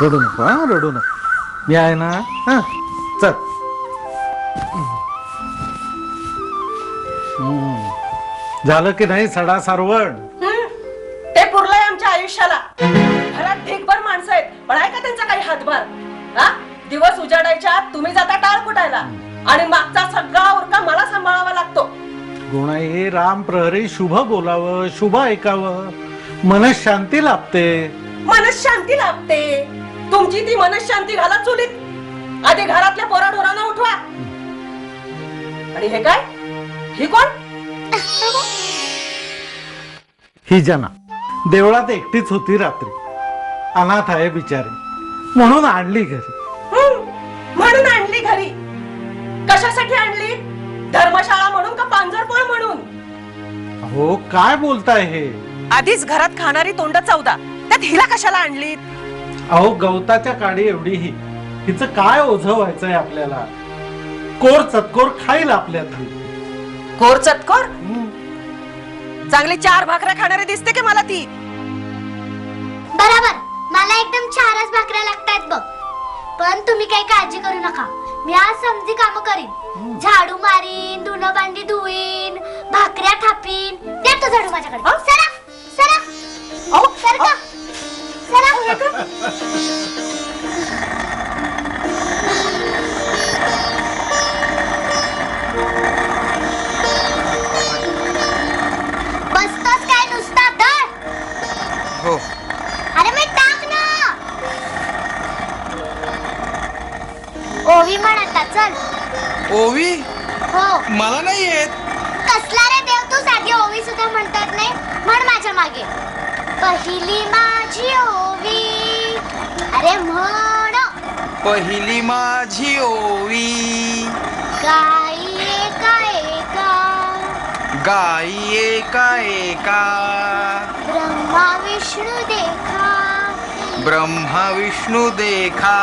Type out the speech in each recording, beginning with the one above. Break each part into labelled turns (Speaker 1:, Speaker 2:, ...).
Speaker 1: रडू नको हा रडू नको. मी आहे ना हा चल. हम्म. झालं की नाही सडा सारवण?
Speaker 2: हं? ते पुरलंय आमच्या आयुष्याला. घरात ढीकभर माणसं आहेत पण आहे का त्यांचा काही हातभार? हा? दिवस उजाडायच्या आत तुम्ही जाता टाळ कुटायला. आणि मागचा सगळा उरका मला सांभाळावा लागतो.
Speaker 1: गुणाई राम प्रहरी शुभ बोलावं शुभ ऐकावं. मनशांती लाभते.
Speaker 2: मनशांती लाभते. तुमची ती मनशांती घाला चुलीत. आधी घरातल्या पोराढोरांना उठवा. आणि हे काय? ही कोण?
Speaker 1: ही जना. देवळात एकटीच होती रात्री. अनाथ आहे बिचारी. म्हणून आणली घरी.
Speaker 2: हं, म्हणून आणली घरी. कशासाठी आणली? धर्मशाळा म्हणून का पांजरपोळ म्हणून?
Speaker 1: हो काय बोलताय हे?
Speaker 2: आधीच घरात खाणारी तोंड चौदा. त्यात हिला कशाला आणली
Speaker 1: अहो गवताच्या काडी एवढी ही हिचं काय ओझ व्हायचंय आपल्याला? कोर चतकोर खाईल आपल्यातली
Speaker 2: कोर चतकोर?
Speaker 1: हम्म.
Speaker 2: चांगली चार भाकऱ्या खाणारी दिसते की मला ती?
Speaker 3: बरोबर. मला एकदम चारच भाकऱ्या लागतात बघ. पण तुम्ही काही काळजी करू नका. मी आज समजी काम करीन. झाडू मारीन धुणं भांडी धुईन भाकऱ्या थापीन. देतो झाडू माझ्याकडे.
Speaker 4: मला नाही येत.
Speaker 3: कसला रे देव तू साधी ओवी सुद्धा म्हणतात नाही? म्हण माझ्या मागे. पहिली माझी ओवी. अरे म्हण.
Speaker 4: पहिली माझी ओवी.
Speaker 3: गाई एका एका.
Speaker 4: गाई एका एका.
Speaker 3: ब्रह्मा विष्णू देखा.
Speaker 4: ब्रह्मा विष्णू देखा.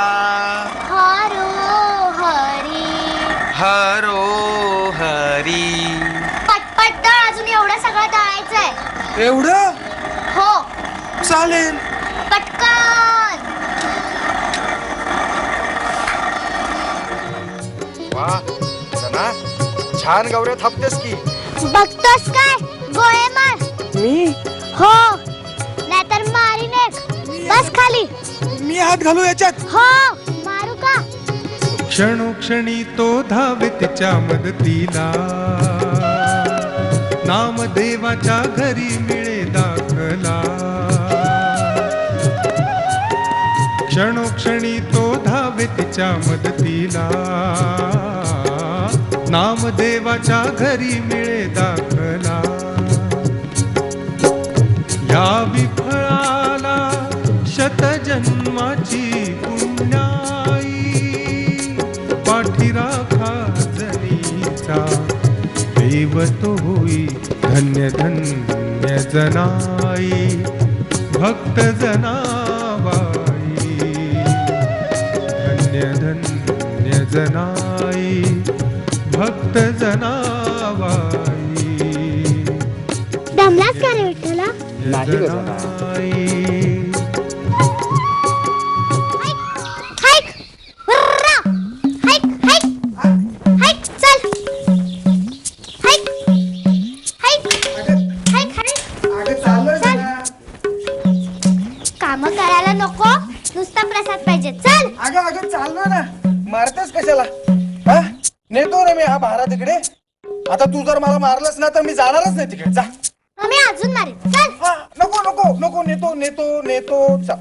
Speaker 3: हरो हरी. पटपट दळ अजून एवढं सगळं दळायचंय.
Speaker 4: एवढं?
Speaker 3: हो.
Speaker 4: चालेल.
Speaker 3: पटकन.
Speaker 4: वा सना छान गौऱ्या थापतेस की.
Speaker 3: बघतोस काय? गोळे मार.
Speaker 4: मी?
Speaker 3: हो. नाहीतर मारीन एक. बस खाली.
Speaker 4: मी हात घालू याच्यात?
Speaker 3: हो.
Speaker 5: क्षणोक्षणी तो धावे तिच्या मदतीला नामदेवाच्या घरी मिळे दाखला. क्षणोक्षणी तो धावे तिच्या मदतीला नामदेवाच्या घरी मिळे दाखला. या विफळाला शतजन्माची पुण्याई. देव तो होई धन्य धन्य जनाई भक्त जनाबाई। धन्य धन्य जनाई भक्त जनाबाई।
Speaker 3: दमलास का रे विठ्ठला?
Speaker 5: जनाई
Speaker 4: आता तू जर मला मारलंस ना तर मी जाणारच नाही तिकडे. जा.
Speaker 3: मग मी अजून मारीन. चल.
Speaker 4: हा, नको नको नको नेतो नेतो नेतो. चा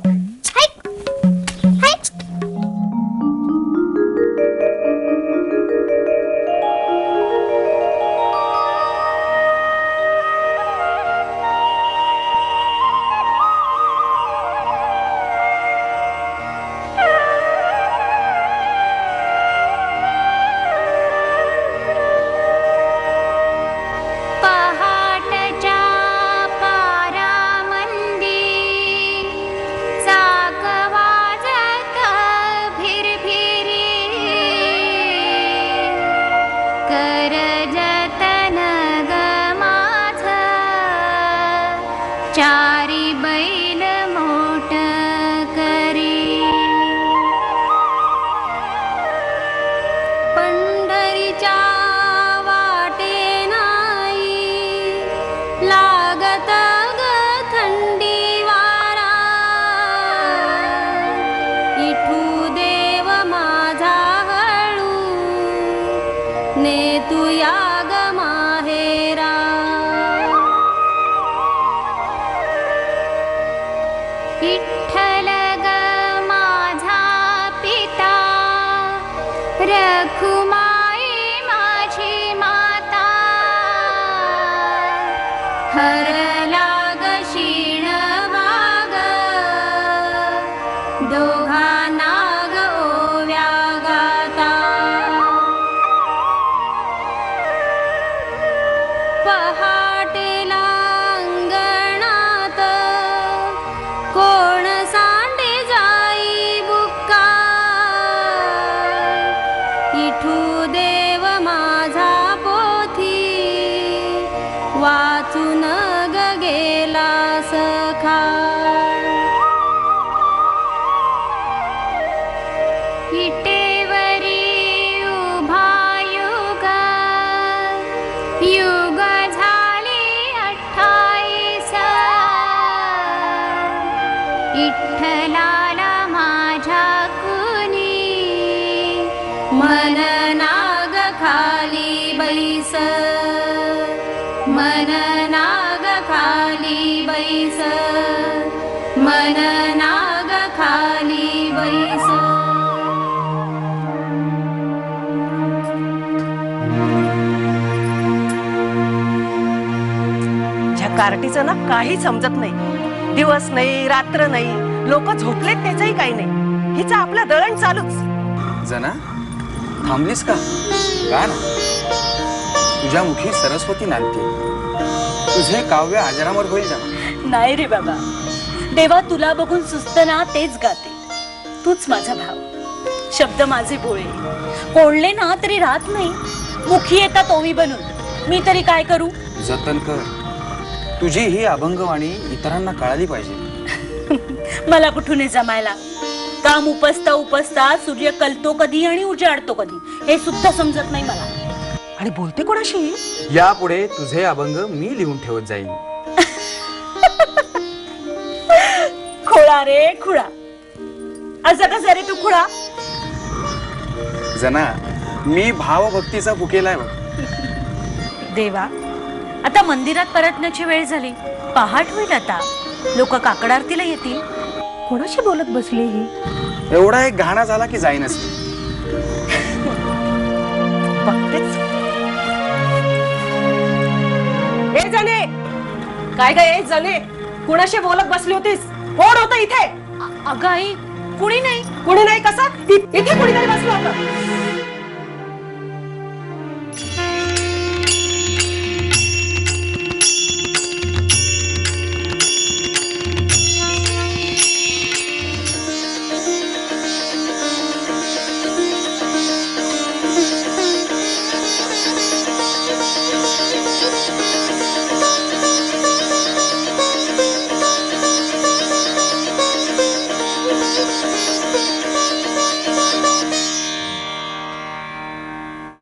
Speaker 2: कार्टीचं ना काही समजत नाही. दिवस नाही रात्र नाही. लोक झोपलेत त्याचंही काही नाही. हिचं आपलं दळण चालूच.
Speaker 4: जना थांबलीस का? गा ना? तुझ्या मुखी सरस्वती नांदते. तुझे काव्य अजरामर होईल जना.
Speaker 6: नाही रे बाबा. देवा तुला बघून सुस्त ना तेच गाते. तूच माझा भाव. शब्द माझे बोळे. कोणले ना तरी राहत नाही. मुखी येतात ओवी बनून. मी तरी काय करू?
Speaker 4: जतन कर. तुझी ही अभंगवाणी इतरांना कळाली पाहिजे.
Speaker 6: मला कुठून जमायला? काम उपसता उपसता सूर्य कलतो कधी आणि उजाडतो कधी हे सुद्धा समजत नाही मला.
Speaker 2: आणि बोलते कोणाशी?
Speaker 4: यापुढे तुझे अभंग मी लिहून ठेवत जाईन.
Speaker 6: खोळा रे खुळा. असं कसं रे तू खुळा?
Speaker 4: जना मी भावभक्तीचा बुकेला आहे
Speaker 6: देवा आता मंदिरात परतण्याची वेळ झाली. पहाट होईल आता. लोक काकड आरतीला येतील.
Speaker 2: कोणाशी बोलत बसली ही?
Speaker 4: एवढा एक घाणा झाला की जाईनच.
Speaker 2: बघतेच. हे जाणे काय ग हे जाणे कुणाशी बोलत बसली होतीस? कोण होतं इथे?
Speaker 6: अगं आई कुणी नाही.
Speaker 2: कुणी नाही? कसं?